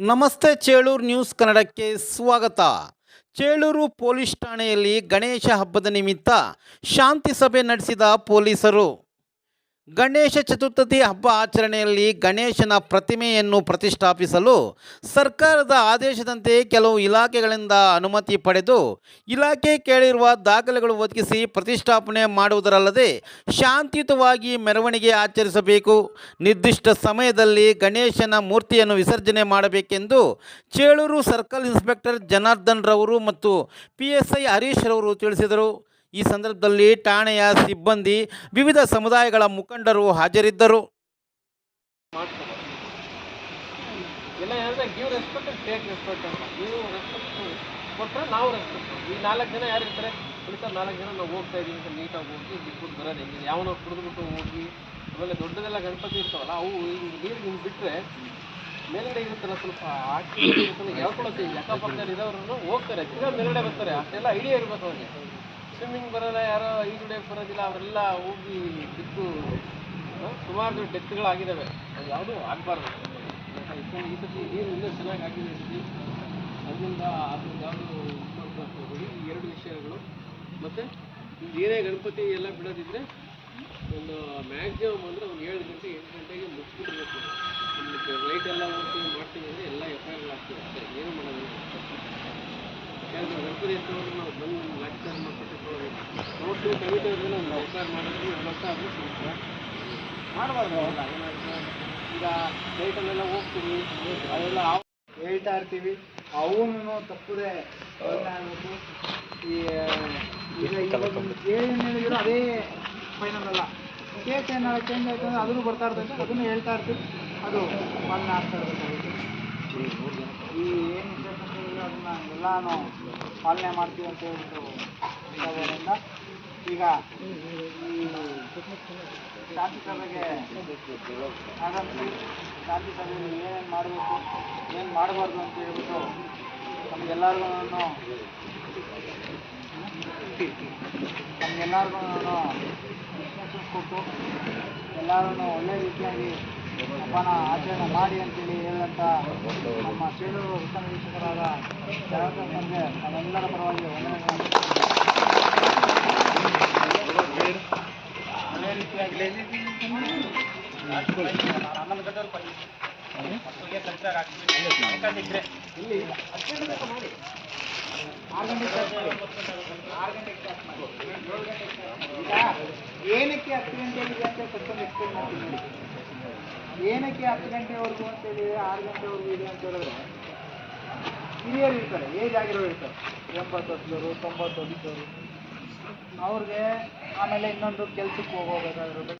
ನಮಸ್ತೆ ಚೇಳೂರು ನ್ಯೂಸ್ ಕನ್ನಡಕ್ಕೆ ಸ್ವಾಗತ. ಚೇಳೂರು ಪೊಲೀಸ್ ಠಾಣೆಯಲ್ಲಿ ಗಣೇಶ ಹಬ್ಬದ ನಿಮಿತ್ತ ಶಾಂತಿ ಸಭೆ ನಡೆಸಿದ ಪೊಲೀಸರು. ಗಣೇಶ ಚತುರ್ಥಿ ಹಬ್ಬ ಆಚರಣೆಯಲ್ಲಿ ಗಣೇಶನ ಪ್ರತಿಮೆಯನ್ನು ಪ್ರತಿಷ್ಠಾಪಿಸಲು ಸರ್ಕಾರದ ಆದೇಶದಂತೆ ಕೆಲವು ಇಲಾಖೆಗಳಿಂದ ಅನುಮತಿ ಪಡೆದು ಇಲಾಖೆ ಕೇಳಿರುವ ದಾಖಲೆಗಳು ಒದಗಿಸಿ ಪ್ರತಿಷ್ಠಾಪನೆ ಮಾಡುವುದರಲ್ಲದೆ ಶಾಂತಿಯುತವಾಗಿ ಮೆರವಣಿಗೆ ಆಚರಿಸಬೇಕು. ನಿರ್ದಿಷ್ಟ ಸಮಯದಲ್ಲಿ ಗಣೇಶನ ಮೂರ್ತಿಯನ್ನು ವಿಸರ್ಜನೆ ಮಾಡಬೇಕೆಂದು ಚೇಳೂರು ಸರ್ಕಲ್ ಇನ್ಸ್ಪೆಕ್ಟರ್ ಜನಾರ್ದನ್ ರವರು ಮತ್ತು ಪಿ ಎಸ್ ಐ ಹರೀಶ್ ರವರು ತಿಳಿಸಿದರು. ಈ ಸಂದರ್ಭದಲ್ಲಿ ಠಾಣೆಯ ಸಿಬ್ಬಂದಿ ವಿವಿಧ ಸಮುದಾಯಗಳ ಮುಖಂಡರು ಹಾಜರಿದ್ದರು. ಕೊಟ್ಟರೆ ನಾವು ರೆಸ್ಪೆಕ್ಟ್ ಈ ನಾಲ್ಕು ಜನ ಯಾರು ಇರ್ತಾರೆ ಸರ್ ನಾಲ್ಕು ಜನ ನಾವು ಹೋಗ್ತಾ ಇದೀವಿ ಅಂತ ನೀಟಾಗಿ ಹೋಗಿ ಬಿಟ್ಬಿಟ್ಟು ಬರೋದು ಹೆಂಗೆ ಯಾವನೋ ಕುಡಿದ್ಬಿಟ್ಟು ಹೋಗಿ, ಆಮೇಲೆ ದೊಡ್ಡದೆಲ್ಲ ಗಣಪತಿ ಇರ್ತಾವಲ್ಲ, ಅವು ಈಗ ನೀರು ಹಿಂಗೆ ಬಿಟ್ಟರೆ ಮೇಲ್ಗಡೆ ಇರುತ್ತಲ್ಲ ಸ್ವಲ್ಪ ಹಾಕಿ ಹೇಳ್ಕೊಳತ್ತೆ ಅಕ್ಕಪಕ್ಕದಲ್ಲಿ ಇರೋರು ಹೋಗ್ತಾರೆ. ತಿರ್ಗಾ ಮೇಲ್ಗಡೆ ಬರ್ತಾರೆ. ಅಷ್ಟೆಲ್ಲ ಐಡಿಯಾ ಇರ್ಬೇಕು ಅವ್ರಿಗೆ. ಸ್ವಿಮ್ಮಿಂಗ್ ಬರಲ್ಲ, ಯಾರೋ ಈಜುಡಿಯಕ್ಕೆ ಬರೋದಿಲ್ಲ, ಅವರೆಲ್ಲ ಹೋಗಿ ಬಿದ್ದು ಸುಮಾರು ಡೆತ್ಗಳಾಗಿದ್ದಾವೆ ಅದು ಯಾವುದೂ ಆಗಬಾರ್ದು. ಈ ಸತಿ ನೀರು ಇನ್ನೂ ಚೆನ್ನಾಗಿ ಆಗಿದೆ ಸತಿ ಅದರಿಂದ ಅದು ಯಾವುದು ಈ ಎರಡು ವಿಷಯಗಳು. ಮತ್ತು ಏನೇ ಗಣಪತಿ ಎಲ್ಲ ಬಿಡೋದಿದ್ರೆ ಒಂದು ಮ್ಯಾಕ್ಸಿಮಮ್ ಅಂದರೆ ಒಂದು ಏಳು ಗಂಟೆ, ಎಂಟು ಗಂಟೆಗೆ ಮುಗಿಸ್ಬಿಟ್ಟಿರ್ಬೇಕು ನಿಮಗೆ ಲೈಟ್ ಎಲ್ಲ ಓದ್ತೀವಿ ಮಾಡ್ತೀವಿ ಅಂದರೆ ಎಲ್ಲ ಎಫ್ ಐ ಆಗ್ತದೆ. ಅಷ್ಟೇ ಏನು ಮಾಡೋದಿಲ್ಲ. ಯಾಕಂದರೆ ಗಣಪತಿ ಎತ್ತುವಾಗ ನಾವು ನೋಡ್ತೀವಿ ಕಮಿಟಿ ಅವ್ರಿಗೆ ಐ ಆರ್ ಮಾಡಿದ್ರೆ ಒಂದು ಆದರೂ ಸಿಗುತ್ತೆ ಮಾಡಬಾರ್ದು ಈಗ ಲೈಟಲ್ಲೆಲ್ಲ ಹೋಗ್ತೀವಿ ಅದೆಲ್ಲ ಹೇಳ್ತಾ ಇರ್ತೀವಿ. ಅವನು ತಪ್ಪದೆ ಆಗ್ಬೇಕು ಈ ಈಗ ಏನ್ ಹೇಳಿದ್ರು ಅದೇ ಫೈನಲ್ ಅಲ್ಲ. ಕೇಸ್ ಏನಾದ್ರು ಚೇಂಜ್ ಆಯ್ತು ಅಂದ್ರೆ ಅದನ್ನು ಬರ್ತಾ ಇರ್ತೈತೆ ಅದನ್ನು ಹೇಳ್ತಾ ಇರ್ತೀವಿ. ಅದು ಪಾಲನೆ ಆಗ್ತಾ ಈ ಏನು ಅದನ್ನ ಎಲ್ಲಾನು ಪಾಲನೆ ಮಾಡ್ತೀವಿ ಅಂತ ಹೇಳ್ಬಿಟ್ಟು ಈಗ. ಶಾಂತಿ ಸಭೆಗೆ ಆಗಮಿಸಿ ಶಾಂತಿ ಸಭೆಯಲ್ಲಿ ಏನೇನು ಮಾಡಬೇಕು, ಏನು ಮಾಡಬಾರ್ದು ಅಂತ ಹೇಳ್ಬಿಟ್ಟು ನಮಗೆಲ್ಲರಿಗೂ ನಮಗೆಲ್ಲರಿಗೂ ಇನ್ಸ್ಟ್ರಕ್ಷನ್ಸ್ ಕೊಟ್ಟು ಎಲ್ಲರೂ ಒಳ್ಳೆ ರೀತಿಯಾಗಿ ಹಬ್ಬನ ಆಚರಣೆ ಮಾಡಿ ಅಂತೇಳಿ ಹೇಳಿದಂಥ ನಮ್ಮ ಚೇಳೂರು ಉತ್ತಮ ವೀಕ್ಷಕರಾದ ಜನಾರ್ದನ್ ಸರ್ಗೆ ನಮ್ಮೆಲ್ಲರ ಪರವಾಗಿ ವಂದನೆಗಳನ್ನು ಒಳ್ಳೆ ರೀತಿಯಾಗಿ ಹನ್ನೊಂದು ಗಂಟೆವರೆಗೂ ಬನ್ನಿ. ಮಕ್ಕಳಿಗೆ ಕಲ್ಚರ್ ಆಗ್ತದೆ ಅವಕಾಶ ಇದ್ರೆ ಇಲ್ಲಿ ಹತ್ತು ಗಂಟೆ ತನಕ ಮಾಡಿ ಆರು ಗಂಟೆಗೆ start ಮಾಡಿ. ಆರು ಗಂಟೆಗೆ start ಮಾಡಿ. ಏಳು ಗಂಟೆಗೆ start ಮಾಡಿ. ಈಗ ಏನಕ್ಕೆ ಹತ್ತು ಗಂಟೆಗೆ ಅಂತ ಸ್ವಲ್ಪ ಎಕ್ಸ್ಪ್ಲೇನ್ ಮಾಡ್ತೀನಿ. ಏನಕ್ಕೆ ಹತ್ತು ಗಂಟೆವರೆಗೂ ಅಂತ ಹೇಳಿದ್ರೆ ಆರು ಗಂಟೆವರೆಗೂ ಇದೆ ಅಂತ ಹೇಳಿದ್ರೆ ಹಿರಿಯರು ಇರ್ತಾರೆ, ಏಜ್ ಆಗಿರೋರು ಇರ್ತಾರೆ. ಎಂಬತ್ತು ವರ್ಷದವರು, ತೊಂಬತ್ತು ಅವ್ರಿಗೆ ಆಮೇಲೆ ಇನ್ನೊಂದು ಕೆಲ್ಸಕ್ಕೆ ಹೋಗೋಬೇಕಾಗಿರೋದು